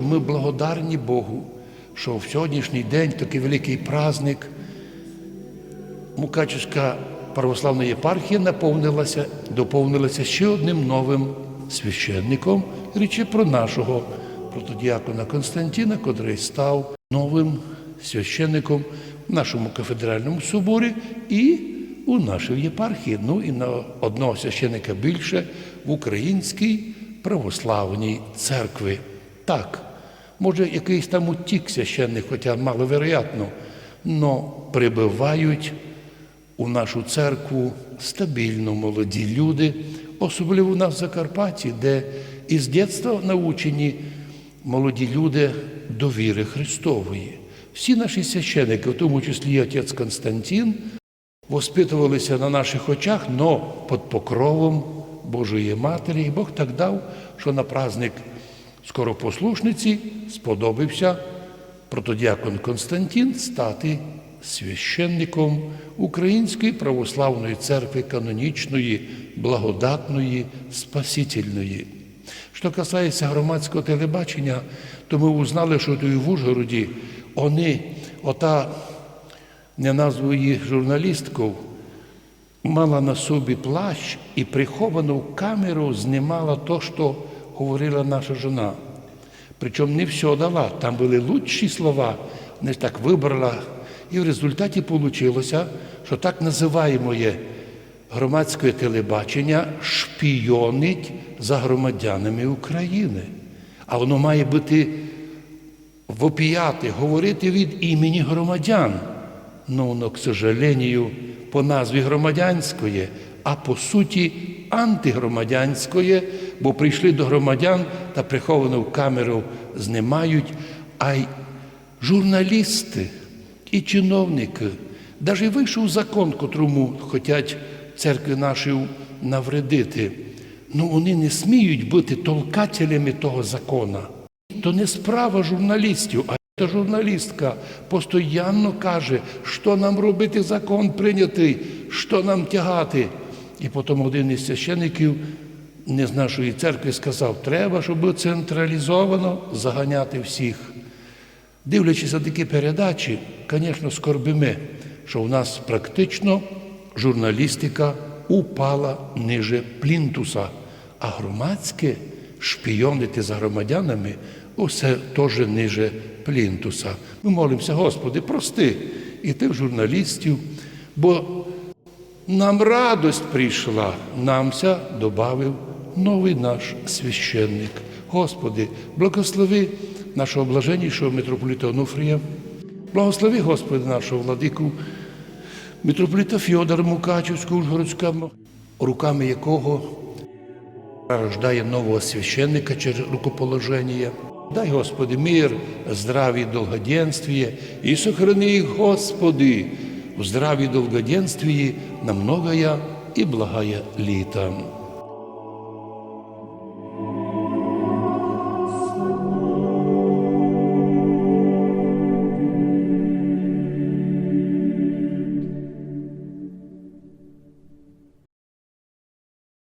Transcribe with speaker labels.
Speaker 1: Ми благодарні Богу, що в сьогоднішній день такий великий праздник Мукачівська православна єпархія наповнилася, доповнилася ще одним новим священником. Річі про нашого протодіакона Константина, котрий став новим священником в нашому кафедральному соборі і у нашій єпархії. Ну і на одного священника більше в Українській православній церкві. Так, може, якийсь там утік священник, хоча маловероятно, але прибивають у нашу церкву стабільно молоді люди, особливо в нас в Закарпатті, де із дитинства научені молоді люди до віри Христової. Всі наші священики, в тому числі і отець Константин, воспитувалися на наших очах, но під покровом Божої Матері. І Бог так дав, що на праздник скоропослушниці сподобався протодіакон Константин стати священником Української православної церкви канонічної, благодатної, спасительної. Що касається громадського телебачення, то ми узнали, що і в Ужгороді вони, ота не назву її журналістку, мала на собі плащ і приховану камеру знімала то, що говорила наша жена. Причому не все дала, там були лучші слова, не так вибрала. І в результаті вийшло, що так називаємо громадське телебачення шпійонить за громадянами України. А воно має бути вопіяти, говорити від імені громадян. Ну, воно, к сожалению, по назві громадянської, а по суті антигромадянської, бо прийшли до громадян та приховану в камеру знімають, а й журналісти і чиновники. Навіть вийшов закон, котрому хочуть церкви наші навредити. Ну вони не сміють бути толкателями того закона. То не справа журналістів, а та журналістка постійно каже, що нам робити закон прийнятий, що нам тягати. І потім один із священиків не з нашої церкви сказав, треба, щоб централізовано заганяти всіх. Дивлячись на такі передачі, звісно, скорбимо, що в нас практично журналістика упала ниже плінтуса, а громадське шпійонити за громадянами усе теж ниже плінтуса. Ми молимося, Господи, прости і тих журналістів, бо нам радость прийшла, намся добавив новий наш священник. Господи, благослови нашого блаженнішого митрополита Онуфрія, благослови, Господи, нашого владику, митрополита Фьодора Мукачівського, Ужгородського, руками якого рождає нового священника через рукоположення. Дай, Господи, мир, здравие и долгоденствие, и сохрани их, Господи, в здравии и долгоденствии на многое и благое літа.